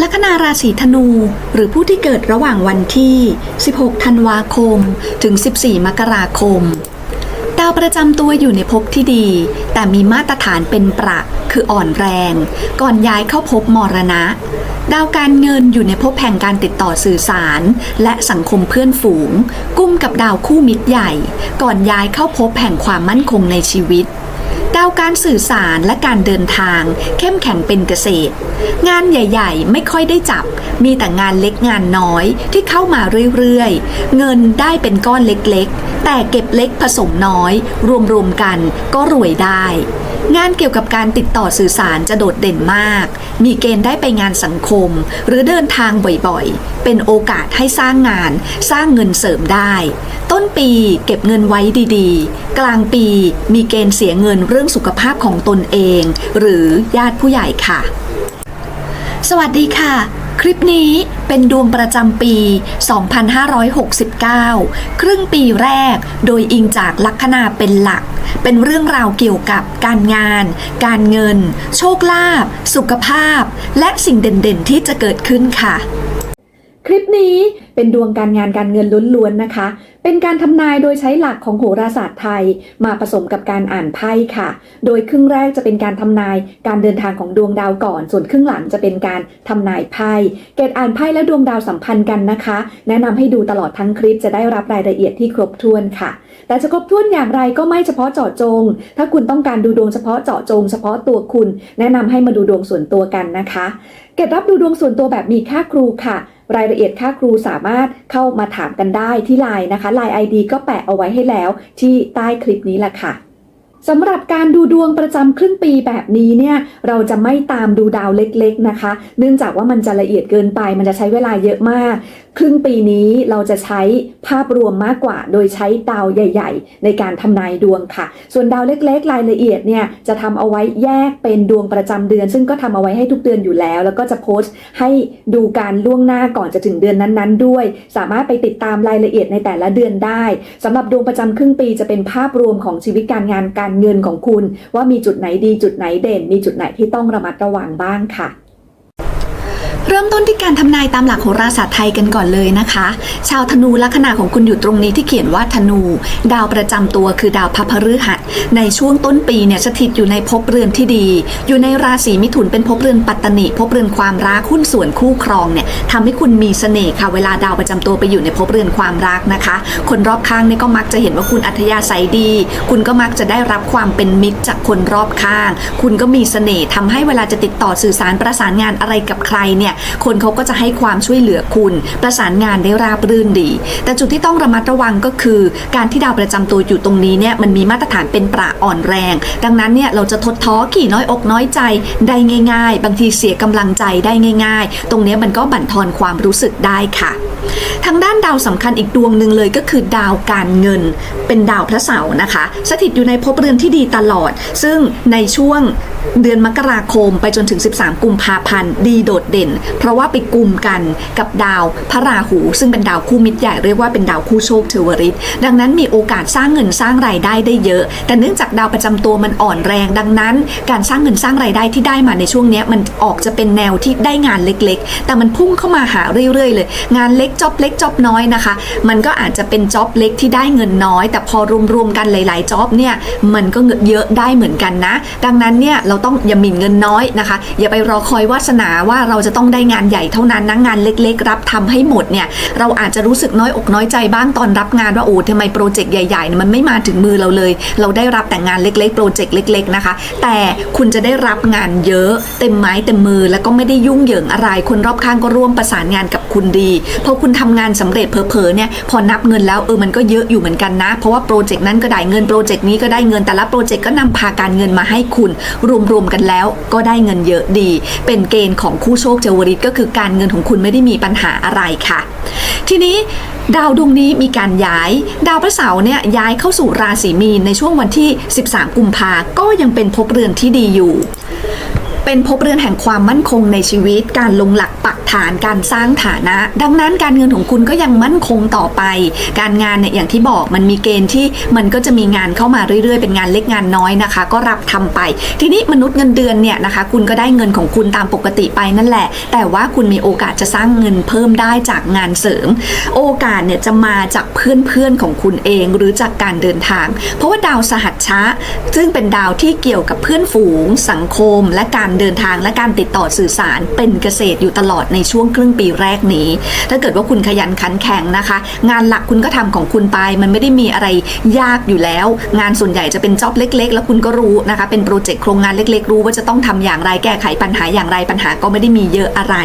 ลัคนาราศีธนู หรือผู้ที่เกิดระหว่างวันที่ 16 ธันวาคม ถึง 14 มกราคม ดาวประจำตัวอยู่ในภพที่ดี แต่มีมาตรฐานเป็นประคืออ่อนแรง ก่อนย้ายเข้าภพมรณะ ดาวการเงินอยู่ในภพแห่งการติดต่อสื่อสาร และสังคมเพื่อนฝูง กุ้มกับดาวคู่มิตรใหญ่ ก่อนย้ายเข้าภพแห่งความมั่นคงในชีวิต ดาวการสื่อสารและการเดินทาง เข้มแข็งเป็นเกษตร งานใหญ่ๆ ไม่ค่อยได้จับ มีแต่งานเล็กงานน้อยที่เข้ามาเรื่อยๆ เงินได้เป็นก้อนเล็กๆ แต่เก็บเล็กผสมน้อย รวมๆกันก็รวยได้ งานเกี่ยวกับการติดต่อสื่อสารจะโดดเด่นมาก มีเกณฑ์ได้ไปงานสังคม หรือเดินทางบ่อยๆ เป็นโอกาสให้สร้างงาน สร้างเงินเสริมได้ ต้นปีเก็บเงินไว้ดีๆ กลางปีมีเกณฑ์เสียเงินเรื่องสุขภาพของตนเอง หรือญาติผู้ใหญ่ค่ะ สวัสดีค่ะ คลิปนี้เป็นดวงประจำปี 2569 ครึ่งปีแรก โดยอิงจากลัคนาเป็นหลัก เป็นเรื่องราวเกี่ยวกับการงาน การเงิน โชคลาภ สุขภาพ และสิ่งเด่นๆ ที่จะเกิดขึ้นค่ะ คลิปนี้ เป็นดวงการงานการเงินล้วนๆนะคะ เป็นการทำนายโดยใช้หลักของโหราศาสตร์ไทย มาผสมกับการอ่านไพ่ค่ะ โดยครึ่งแรกจะเป็นการทำนายการเดินทางของดวงดาวก่อน ส่วนครึ่งหลังจะเป็นการทำนายไพ่ เกตอ่านไพ่และดวงดาวสัมพันธ์กันนะคะ แนะนำให้ดูตลอดทั้งคลิปจะได้รับรายละเอียดที่ครบถ้วนค่ะ แต่จะครบถ้วนอย่างไรก็ไม่เฉพาะเจาะจง ถ้าคุณต้องการดูดวงเฉพาะเจาะจง เฉพาะตัวคุณ แนะนำให้มาดูดวงส่วนตัวกันนะคะ เกตรับดูดวงส่วนตัวแบบมีค่าครูค่ะ รายละเอียดค่าครูสามารถเข้ามาถามกันได้ที่ไลน์นะคะไลน์ ID ก็แปะเอาไว้ให้แล้วที่ใต้คลิปนี้แหละค่ะสำหรับการดูดวงประจำครึ่งปีแบบนี้เนี่ยเราจะไม่ตามดูดาวเล็กๆนะคะ เนื่องจากว่ามันจะละเอียดเกินไปมันจะใช้เวลาเยอะมาก ครึ่งปีนี้เราจะใช้ภาพรวมมากกว่า โดยใช้ดาวใหญ่ ๆ ในการทำนายดวงค่ะ ส่วนดาวเล็กๆ รายละเอียดเนี่ยจะทำเอาไว้แยกเป็นดวงประจำเดือน ซึ่งก็ทำเอาไว้ให้ทุกเดือนอยู่แล้ว แล้วก็จะโพสต์ให้ดูการล่วงหน้าก่อนจะถึงเดือนนั้นๆ ด้วย สามารถไปติดตามรายละเอียดในแต่ละเดือนได้สำหรับดวงประจำครึ่งปีจะเป็นภาพรวมของชีวิตการงานการเงินของคุณ ว่ามีจุดไหนดีจุดไหนเด่น มีจุดไหนที่ต้องระมัดระวังบ้างค่ะ เริ่มต้นที่การทำนายตามหลักโหราศาสตร์ไทยกันก่อนเลยนะคะ ชาวธนูลัคนาของคุณอยู่ตรงนี้ที่เขียนว่าธนู ดาวประจำตัวคือดาวพระพฤหัส ในช่วงต้นปีเนี่ยสถิตอยู่ในภพเรือนที่ดี อยู่ในราศีมิถุนเป็นภพเรือนปัตตนิภพเรือนความรักหุ้นส่วนคู่ครองเนี่ยทำให้คุณมีเสน่ห์ค่ะเวลาดาวประจำตัวไปอยู่ในภพเรือนความรักนะคะ คนรอบข้างเนี่ยก็มักจะเห็นว่าคุณอัธยาศัยดี คุณก็มักจะได้รับความเป็นมิตรจากคนรอบข้าง คุณก็มีเสน่ห์ทำให้เวลาจะติดต่อสื่อสารประสานงานอะไรกับใครเนี่ยคนเขาก็จะให้ความช่วยเหลือคุณ ประสานงานได้ราบรื่นดี แต่จุดที่ต้องระมัดระวังก็คือ การที่ดาวประจำตัวอยู่ตรงนี้เนี่ยมันมีมาตรฐานเป็นประอ่อนแรง ดังนั้นเนี่ยเราจะทดท้อขี่น้อยอกน้อยใจได้ง่าย ๆ บางทีเสียกำลังใจได้ง่าย ๆ ตรงนี้มันก็บั่นทอนความรู้สึกได้ค่ะ ทางด้านดาวสำคัญอีกดวงหนึ่งเลยก็คือดาวการเงิน เป็นดาวพระเสาร์นะคะ สถิตอยู่ในภพเรือนที่ดีตลอด ซึ่งในช่วง เดือนมกราคมไปจนถึง 13 กุมภาพันธ์ดีโดดเด่น เพราะว่าไปกลุ่มกันกับดาวพระราหู ซึ่งเป็นดาวคู่มิตรใหญ่เรียกว่าเป็นดาวคู่โชคเทวริตดังนั้นมีโอกาสสร้างเงินสร้างรายได้ได้เยอะ แต่เนื่องจากดาวประจำตัวมันอ่อนแรง ดังนั้น การสร้างเงินสร้างรายได้ที่ได้มาในช่วงนี้มันออกจะเป็นแนวที่ได้งานเล็กๆ แต่มันพุ่งเข้ามาหาเรื่อยๆ เลย งานเล็กจ็อบเล็กจ็อบน้อยนะคะ มันก็อาจจะเป็นจ็อบเล็กที่ได้เงินน้อย แต่พอรวมๆกันหลายๆจ็อบเนี่ยมันก็เงินเยอะได้เหมือนกันนะ ดังนั้นเนี่ยเราต้องอย่าหมิ่นเงินน้อยนะคะ อย่าไปรอคอยวาสนาว่าเราจะต้องได้งานใหญ่เท่านั้นนะงานเล็ก ๆ รับทำให้หมดเนี่ยเราอาจจะรู้สึกน้อยอกน้อยใจบ้างตอนรับงานว่าโอ้ทำไมโปรเจกต์ใหญ่ๆมันไม่มาถึงมือเราเลย เราได้รับแต่งานเล็กๆโปรเจกต์เล็ก ๆนะคะ แต่คุณจะได้รับงานเยอะเต็มไม้เต็มมือแล้วก็ไม่ได้ยุ่งเหยิงอะไรคนรอบข้างก็ร่วมประสานงานกับ คุณดีพอคุณทำงานสำเร็จเพอๆเนี่ยพอนับเงินแล้วเออมันก็เยอะอยู่เหมือนกันนะ เพราะว่าโปรเจกต์นั้นก็ได้เงินโปรเจกต์นี้ก็ได้เงินแต่ละโปรเจกต์ก็นำพาการเงินมาให้คุณรวมๆกันแล้วก็ได้เงินเยอะดี เป็นเกณฑ์ของคู่โชคเจวริตก็คือการเงินของคุณไม่ได้มีปัญหาอะไรค่ะ ทีนี้ดาวดวงนี้มีการย้าย ดาวพระเสาร์เนี่ยย้ายเข้าสู่ราศีมีนในช่วงวันที่ 13 กุมภาก็ยังเป็นภพเรือนที่ดีอยู่ เป็นภพเรือนแห่งความมั่นคงในชีวิต การลงหลักปักฐานการสร้างฐานะ ดังนั้นการเงินของคุณก็ยังมั่นคงต่อไป การงานเนี่ยอย่างที่บอกมันมีเกณฑ์ที่มันก็จะมีงานเข้ามาเรื่อยๆ เป็นงานเล็กงานน้อยนะคะ ก็รับทำไป ทีนี้มนุษย์เงินเดือนเนี่ยนะคะ คุณก็ได้เงินของคุณตามปกติไปนั่นแหละ แต่ว่าคุณมีโอกาสจะสร้างเงินเพิ่มได้จากงานเสริม โอกาสเนี่ยจะมาจากเพื่อนๆของคุณเองหรือจากการเดินทาง เพราะว่าดาวสหัชชะ ซึ่งเป็นดาวที่เกี่ยวกับเพื่อนฝูง สังคมและการการเดินทางและการติดต่อสื่อสารเป็นเกษตรอยู่ตลอดในช่วงครึ่งปีแรกนี้ ถ้าเกิดว่าคุณขยันขันแข็งนะคะ งานหลักคุณก็ทำของคุณไป มันไม่ได้มีอะไรยากอยู่แล้ว งานส่วนใหญ่จะเป็นจ็อบเล็ก ๆ แล้วคุณก็รู้นะคะ เป็นโปรเจกต์โครงงานเล็ก ๆ รู้ว่าจะต้องทำอย่างไรแก้ไขปัญหาอย่างไรปัญหาก็ไม่ได้มีเยอะอะไร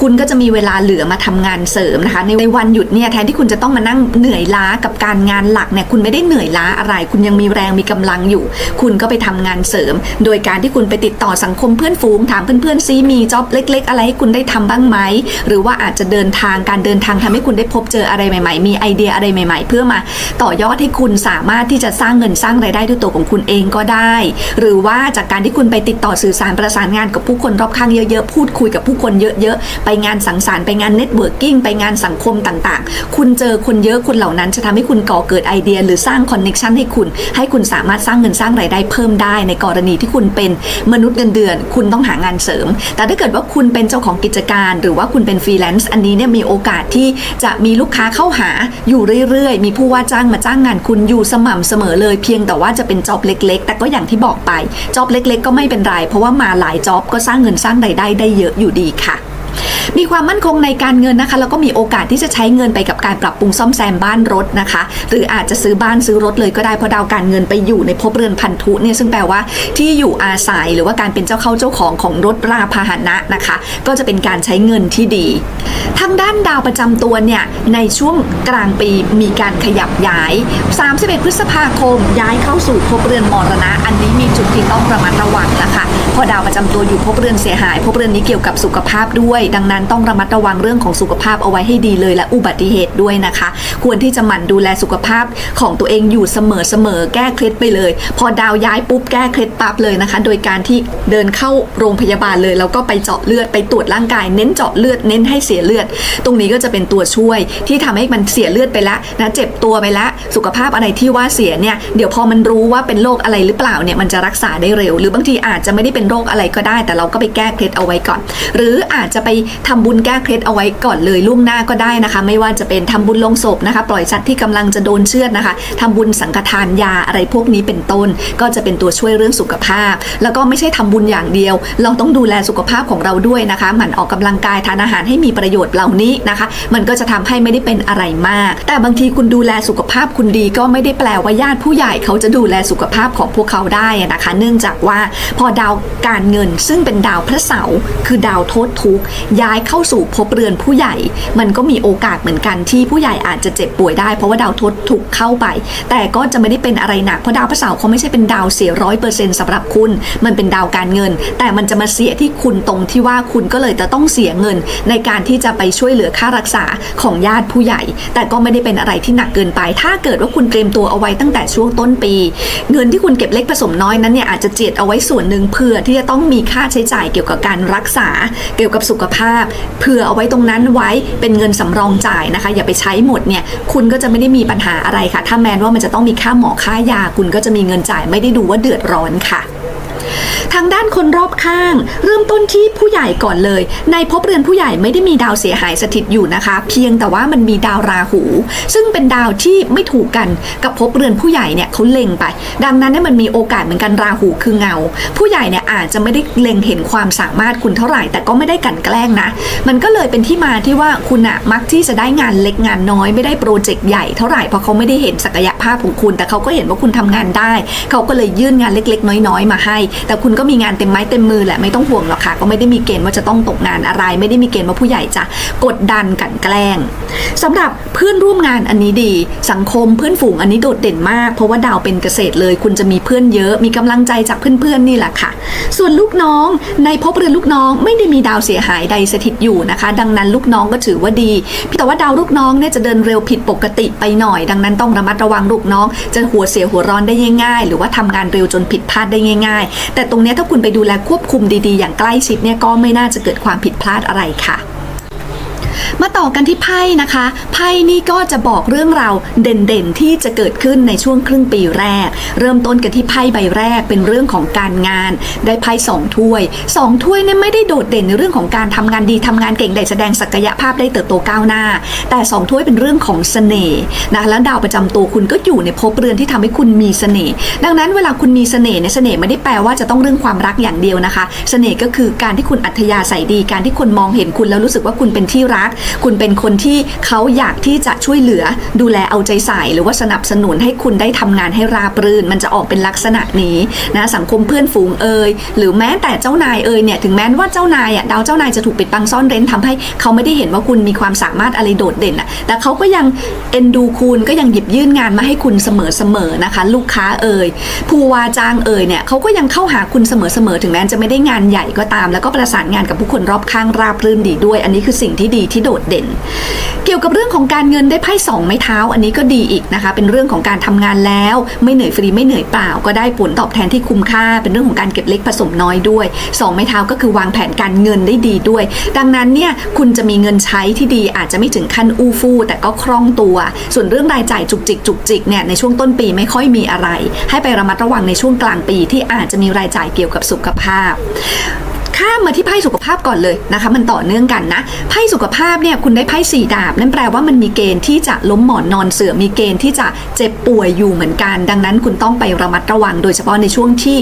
คุณก็จะมีเวลาเหลือมาทำงานเสริมนะคะ ในวันหยุดเนี่ยแทนที่คุณจะต้องมานั่งเหนื่อยล้ากับการงานหลักเนี่ยคุณไม่ได้เหนื่อยล้าอะไร คุณยังมีแรงมีกำลังอยู่ คุณก็ไปทำงานเสริม โดยการที่คุณไปติดต่อสังคมเพื่อนฝูงถามเพื่อนๆซิมีจ็อบเล็ก ๆ อะไรให้คุณได้ทำบ้างไหมหรือว่าอาจจะเดินทางการเดินทางทำให้คุณได้พบเจออะไรใหม่ ๆ มีไอเดียอะไรใหม่ ๆ เพื่อมาต่อยอดให้คุณสามารถที่จะสร้างเงินสร้างรายได้ด้วยตัวของคุณเองก็ได้ หรือว่าจากการที่คุณไปติดต่อสื่อสารประสานงานกับผู้คนรอบข้างเยอะๆพูดคุยกับผู้คนเยอะๆไปงานสังสรรค์ไปงานเน็ตเวิร์กิ่งไปงานสังคมต่างๆ คุณเจอคนเยอะคนเหล่านั้นจะทำให้คุณก่อเกิดไอเดีย หรือสร้างคอนเน็ชันให้คุณ ให้คุณสามารถสร้างเงินสร้างรายได้เพิ่มได้ในกรณีที่คุณเป็นมนุษย์เงินเดือนคุณต้องหางานเสริม แต่ถ้าเกิดว่าคุณเป็นเจ้าของกิจการ หรือว่าคุณเป็นฟรีแลนซ์อันนี้เนี่ยมีโอกาสที่จะมีลูกค้าเข้าหาอยู่เรื่อยๆ มีผู้ว่าจ้างมาจ้างงานคุณอยู่สม่ำเสมอเลย เพียงแต่ว่าจะเป็นจ็อบเล็ก ๆ แต่ก็อย่างที่บอกไปจ็อบเล็ก ๆ ก็ไม่เป็นไรเพราะว่ามาหลายจ็อบก็สร้างเงินสร้างรายได้ได้เยอะอยู่ดีค่ะ มีความมั่นคงในการเงินนะคะแล้วก็มีโอกาสที่จะใช้เงินไปกับการปรับปรุงซ่อมแซมบ้านรถนะคะ หรืออาจจะซื้อบ้านซื้อรถเลยก็ได้เพราะดาวการเงินไปอยู่ในภพเรือนพันธุเนี่ยซึ่งแปลว่าที่อยู่อาศัยหรือว่าการเป็นเจ้าเข้าเจ้าของของรถราพาหนะนะคะ ก็จะเป็นการใช้เงินที่ดีทางด้านดาวประจำตัวเนี่ยในช่วงกลางปีมีการขยับย้าย 31 พฤษภาคม ย้ายเข้าสู่ภพเรือนมรณะ อันนี้มีจุดที่ต้องระมัดระวังนะคะพอดาวประจำตัวอยู่ภพเรือนเสียหายภพเรือนนี้เกี่ยวกับสุขภาพด้วยดังนั้นต้องระมัดระวังเรื่องของสุขภาพเอาไว้ให้ดีเลยและอุบัติเหตุด้วยนะคะ ควรที่จะหมั่นดูแลสุขภาพของตัวเองอยู่เสมอเสมอแก้เคล็ดไปเลย พอดาวย้ายปุ๊บแก้เคล็ดปั๊บเลยนะคะ โดยการที่เดินเข้าโรงพยาบาลเลย แล้วก็ไปเจาะเลือดไปตรวจร่างกาย เน้นเจาะเลือดเน้นให้เสียเลือด ตรงนี้ก็จะเป็นตัวช่วยที่ทำให้มันเสียเลือดไปแล้วนะเจ็บตัวไปแล้วสุขภาพอะไรที่ว่าเสียเนี่ยเดี๋ยวพอมันรู้ว่าเป็นโรคอะไรหรือเปล่าเนี่ยมันจะรักษาได้เร็ว หรือบางทีอาจจะไม่ได้เป็นโรคอะไรก็ได้ แต่เราก็ไปแก้เคล็ดเอาไว้ก่อน หรืออาจจะไปทำบุญแก้เคล็ดเอาไว้ก่อนเลยล่วงหน้าก็ได้นะคะ ไม่ว่าจะเป็นทำบุญลงศพนะคะ ปล่อยสัตว์ที่กำลังจะโดนเชือดนะคะทำบุญสังฆทานยาอะไรพวกนี้เป็นต้น ก็จะเป็นตัวช่วยเรื่องสุขภาพ แล้วก็ไม่ใช่ทำบุญอย่างเดียว เราต้องดูแลสุขภาพของเราด้วยนะคะหมั่นออกกำลังกายทานอาหารให้มีประโยชน์เหล่านี้นะคะ มันก็จะทำให้ไม่ได้เป็นอะไรมาก แต่บางทีคุณดูแลสุขภาพคุณดีก็ไม่ได้แปลว่าญาติผู้ใหญ่เขาจะดูแลสุขภาพของพวกเขาได้นะคะ เนื่องจากว่าพอดาวการเงินซึ่งเป็นดาวพระเสาร์คือดาวโทษทุกข์ย้ายเข้าสู่ภพเรือนผู้ใหญ่ มันก็มีโอกาสเหมือนกันที่ผู้ใหญ่อาจจะเจ็บป่วยได้เพราะว่าดาวทษทุกเข้าไป แต่ก็จะไม่ได้เป็นอะไรหนักเพราะดาวพระเสาร์เขาไม่ใช่เป็นดาวเสียร้อยเปอร์เซ็นต์สำหรับคุณ มันเป็นดาวการเงิน แต่มันจะมาเสียที่คุณตรงที่ว่าคุณก็เลยจะต้องเสียเงิน ในการที่จะไปช่วยเหลือค่ารักษาของญาติผู้ใหญ่ แต่ก็ไม่ได้เป็นอะไรที่หนักเกินไป ถ้าเกิดว่าคุณเตรียมตัวเอาไว้ตั้งแต่ช่วงต้นปี เงินที่คุณเก็บเล็กผสมน้อยนั้นเนี่ยอาจจะเจียดเอาไว้ส่วนหนึ่งเพื่อที่จะต้องมีค่าใช้จ่ายเกี่ยวกับการรักษา เกี่ยวกับสุขภาพ เผื่อเอาไว้ตรงนั้นไว้เป็นเงินสำรองจ่ายนะคะ อย่าไปใช้หมดเนี่ยคุณก็จะไม่ได้มีปัญหาอะไรค่ะ ถ้าแม้ว่ามันจะต้องมีค่าหมอค่ายา คุณก็จะมีเงินจ่ายไม่ได้ดูว่าเดือดร้อนค่ะ ทางด้านคนรอบข้าง เริ่มต้นที่ผู้ใหญ่ก่อนเลย ในภพเรือนผู้ใหญ่ไม่ได้มีดาวเสียหายสถิตอยู่นะคะ เพียงแต่ว่ามันมีดาวราหู ซึ่งเป็นดาวที่ไม่ถูกกันกับภพเรือนผู้ใหญ่เนี่ยเขาเล็งไป ดังนั้นเนี่ยมันมีโอกาสเหมือนกันราหูคือเงา ผู้ใหญ่เนี่ยอาจจะไม่ได้เล็งเห็นความสามารถคุณเท่าไหร่ แต่ก็ไม่ได้กันแกล้งนะ มันก็เลยเป็นที่มาที่ว่าคุณอะมักที่จะได้งานเล็กงานน้อยไม่ได้โปรเจกต์ใหญ่เท่าไหร่เพราะเขาไม่ได้เห็นศักยภาพของคุณ แต่เขาก็เห็นว่าคุณทำงานได้ เขาก็เลยยื่นงานเล็ก ๆ น้อย ๆ มาให้แต่คุณก็มีงานเต็มไม้เต็มมือแหละไม่ต้องห่วงหรอกค่ะ ก็ไม่ได้มีเกณฑ์ว่าจะต้องตกงานอะไร ไม่ได้มีเกณฑ์ว่าผู้ใหญ่จะกดดันกันแกล้งสำหรับเพื่อนร่วมงานอันนี้ดี สังคมเพื่อนฝูงอันนี้โดดเด่นมาก เพราะว่าดาวเป็นเกษตรเลย คุณจะมีเพื่อนเยอะมีกำลังใจจากเพื่อนๆนี่แหละค่ะ ส่วนลูกน้องในภพเรือนลูกน้องไม่ได้มีดาวเสียหายใดสถิตอยู่นะคะ ดังนั้นลูกน้องก็ถือว่าดีแต่ว่าดาวลูกน้องเนี่ยจะเดินเร็วผิดปกติไปหน่อย ดังนั้นต้องระมัดระวังลูกน้อง จะหัวเสียหัวร้อนได้ง่ายๆ หรือว่าทำงานเร็วจนผิดพลาดได้ง่ายแต่ตรงนี้ถ้าคุณไปดูแลควบคุมดีๆ อย่างใกล้ชิดเนี่ยก็ไม่น่าจะเกิดความผิดพลาดอะไรค่ะ มาต่อกันที่ไพ่นะคะ ไพ่นี่ก็จะบอกเรื่องราวเด่นๆ ที่จะเกิดขึ้นในช่วงครึ่งปีแรก เริ่มต้นกันที่ไพ่ใบแรกเป็นเรื่องของการงาน ได้ไพ่สองถ้วยสองถ้วยเนี่ยไม่ได้โดดเด่นในเรื่องของการทำงานดีทำงานเก่งได้แสดงศักยภาพได้เติบโตก้าวหน้า แต่สองถ้วยเป็นเรื่องของเสน่ห์นะและดาวประจำตัวคุณก็อยู่ในภพเรือนที่ทำให้คุณมีเสน่ห์ดังนั้นเวลาคุณมีเสน่ห์เนี่ยเสน่ห์ไม่ได้แปลว่าจะต้องเรื่องความรักอย่างเดียวนะคะ เสน่ห์ก็คือการที่คุณอัธยาศัยดีการที่คนมองเห็นคุณแล้วรู้สึกว่าคุณเป็นที่รักคุณเป็นคนที่เขาอยากที่จะช่วยเหลือดูแลเอาใจใส่ หรือว่าสนับสนุนให้คุณได้ทำงานให้ราบรื่น มันจะออกเป็นลักษณะนี้นะสังคมเพื่อนฝูงเอ่ยหรือแม้แต่เจ้านายเอ่ยเนี่ยถึงแม้ว่าเจ้านายอะดาวเจ้านายจะถูกปิดบังซ่อนเร้นทำให้เขาไม่ได้เห็นว่าคุณมีความสามารถอะไรโดดเด่นอะแต่เขาก็ยังเอ็นดูคุณก็ยังหยิบยื่นงานมาให้คุณเสมอๆนะคะ ลูกค้าเอ่ยผู้ว่าจ้างเอ่ยเนี่ยเขาก็ยังเข้าหาคุณเสมอๆถึงแม้จะไม่ได้งานใหญ่ก็ตาม แล้วก็ประสานงานกับผู้คนรอบข้างราบรื่นดีด้วย อันนี้คือสิ่งที่ดีที่โดดเด่น เกี่ยวกับเรื่องของการเงินได้ไพ่สองไม้เท้า อันนี้ก็ดีอีกนะคะ เป็นเรื่องของการทำงานแล้ว ไม่เหนื่อยฟรีไม่เหนื่อยเปล่า ก็ได้ผลตอบแทนที่คุ้มค่า เป็นเรื่องของการเก็บเล็กผสมน้อยด้วยสองไม้เท้าก็คือวางแผนการเงินได้ดีด้วย ดังนั้นเนี่ยคุณจะมีเงินใช้ที่ดีอาจจะไม่ถึงขั้นอู้ฟู่แต่ก็คล่องตัว ส่วนเรื่องรายจ่ายจุกจิกจุกจิกเนี่ยในช่วงต้นปีไม่ค่อยมีอะไร ให้ไประมัดระวังในช่วงกลางปีที่อาจจะมีรายจ่ายเกี่ยวกับสุขภาพ ข้ามมาที่ไพ่สุขภาพก่อนเลยนะคะ มันต่อเนื่องกันนะไพ่สุขภาพเนี่ยคุณได้ไพ่สี่ดาบ นั่นแปลว่ามันมีเกณฑ์ที่จะล้มหมอนนอนเสื่อมมีเกณฑ์ที่จะเจ็บป่วยอยู่เหมือนกัน ดังนั้นคุณต้องไประมัดระวัง โดยเฉพาะในช่วงที่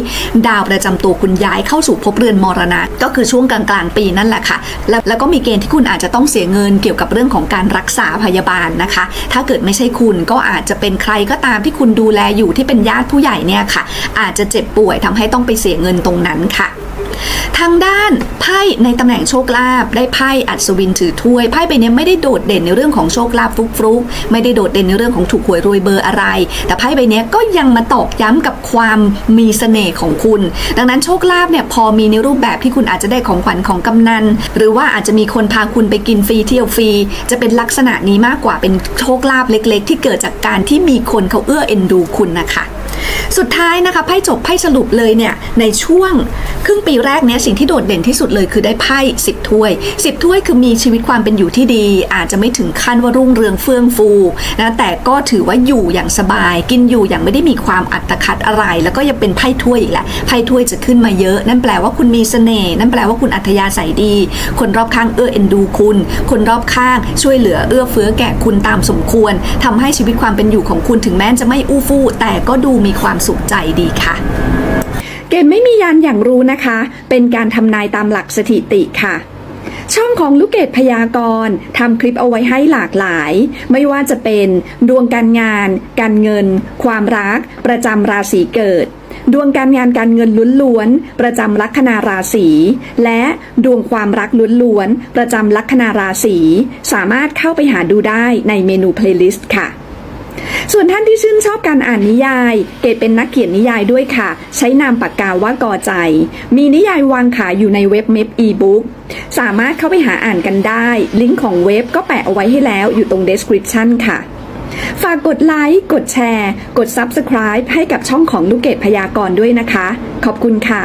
ดาวประจำตัวคุณย้ายเข้าสู่ภพเรือนมรณะ ก็คือช่วงกลางๆปีนั่นแหละค่ะ แล้วแล้วก็มีเกณฑ์ที่คุณอาจจะต้องเสียเงินเกี่ยวกับเรื่องของการรักษาพยาบาลนะคะ ถ้าเกิดไม่ใช่คุณก็อาจจะเป็นใครก็ตามที่คุณดูแลอยู่ที่เป็นญาติผู้ใหญ่เนี่ยค่ะ อาจจะเจ็บป่วยทำให้ต้องไปเสียเงินตรงนั้นค่ะ ทางด้านไพ่ในตำแหน่งโชคลาภได้ไพ่อัศวินถือถ้วยไพ่ใบนี้ไม่ได้โดดเด่นในเรื่องของโชคลาภฟุกฟลุกๆไม่ได้โดดเด่นในเรื่องของถูกหวยรวยเบอร์อะไร แต่ไพ่ใบนี้ก็ยังมาตอกย้ำกับความมีเสน่ห์ของคุณ ดังนั้นโชคลาภเนี่ยพอมีในรูปแบบที่คุณอาจจะได้ของขวัญของกำนัน หรือว่าอาจจะมีคนพาคุณไปกินฟรีเที่ยวฟรีจะเป็นลักษณะนี้มากกว่าเป็นโชคลาภเล็ก ๆ ที่เกิดจากการที่มีคนเขาเอื้อเอ็นดูคุณนะคะ สุดท้ายนะคะไพ่จบไพ่สรุปเลยเนี่ยในช่วงครึ่งปีแรแรกเนี้ยสิ่งที่โดดเด่นที่สุดเลยคือได้ไพ่10ถ้วย10ถ้วยคือมีชีวิตความเป็นอยู่ที่ดี อาจจะไม่ถึงขั้นว่ารุ่งเรืองเฟื่องฟูนะแต่ก็ถือว่าอยู่อย่างสบาย กินอยู่อย่างไม่ได้มีความอัตคัดอะไร แล้วก็ยังเป็นไพ่ถ้วยอีกแหละไพ่ถ้วยจะขึ้นมาเยอะ นั่นแปลว่าคุณมีเสน่ห์นั่นแปลว่าคุณอัธยาศัยดี คนรอบข้างเอื้อเอ็นดูคุณ คนรอบข้างช่วยเหลือเอื้อเฟื้อแก่คุณตามสมควรทำให้ชีวิตความเป็นอยู่ของคุณถึงแม้จะไม่อู้ฟู่แต่ก็ดูมีความสุขใจดีค่ะ เกณฑ์ไม่มียานอย่างรู้นะคะ เป็นการทำนายตามหลักสถิติค่ะ ช่องของลูกเกดพยากรณ์ทำคลิปเอาไว้ให้หลากหลาย ไม่ว่าจะเป็นดวงการงาน การเงิน ความรัก ประจำราศีเกิด ดวงการงานการเงินล้วนๆประจำลัคนาราศี และดวงความรักล้วนๆประจำลัคนาราศี สามารถเข้าไปหาดูได้ในเมนูเพลย์ลิสต์ค่ะ ส่วนท่านที่ชื่นชอบการอ่านนิยาย เกดเป็นนักเขียนนิยายด้วยค่ะ ใช้นามปากกาว่ากอใจ มีนิยายวางขายอยู่ในเว็บเมพอีบุ๊กสามารถเข้าไปหาอ่านกันได้ ลิงก์ของเว็บก็แปะเอาไว้ให้แล้วอยู่ตรง description ค่ะ ฝากกดไลค์ กดแชร์ กด Subscribe ให้กับช่องของลูกเกดพยากรณ์ด้วยนะคะ ขอบคุณค่ะ